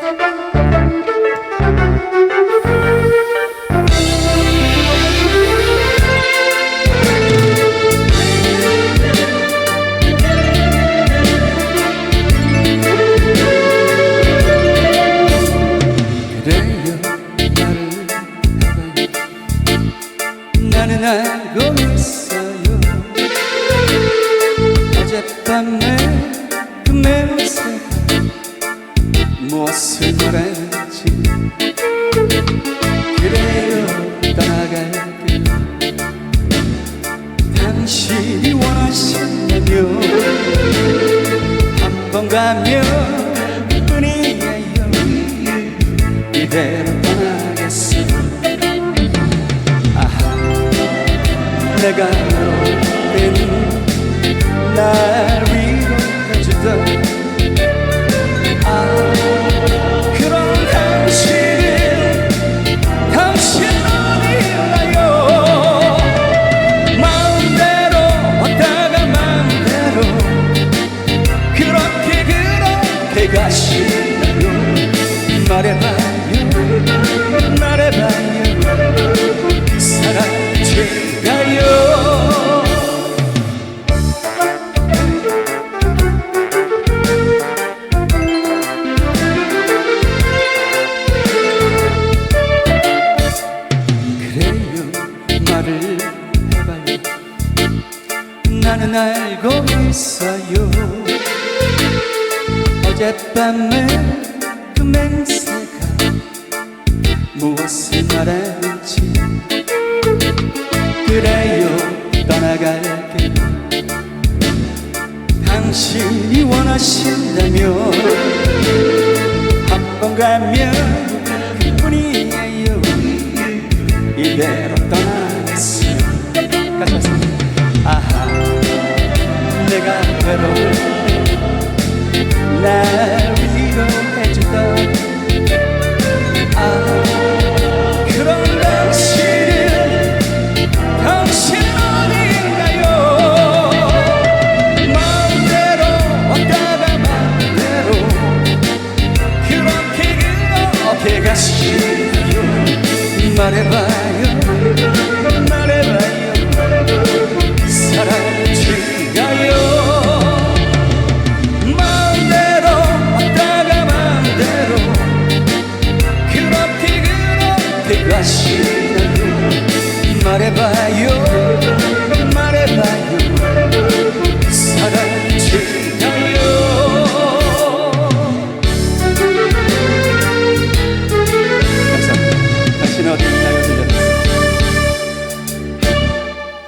그래 무엇을 말했지. 그래요 떠나갈게요. 당신이 원하신다면 한 번 가면 뿐이에요 이대로 떠나겠어 아하 내가 너는 날 위로해주던 말해봐요 말해봐요 사랑죄가요? 그래요. 말을 해봐요. 나는 알고 있어요. 어젯밤에 무엇을 말했지. 그래요 떠나갈게요 당신이 원하신다면 한 번 가면 그뿐이에요. 이대로 떠나겠어요. 아하 내가 날 가시나요 말해봐요. 말해봐요. 사랑인가요. 마음대로 왔다가 마음대로. 그렇게 그렇게 가시나요 말해봐요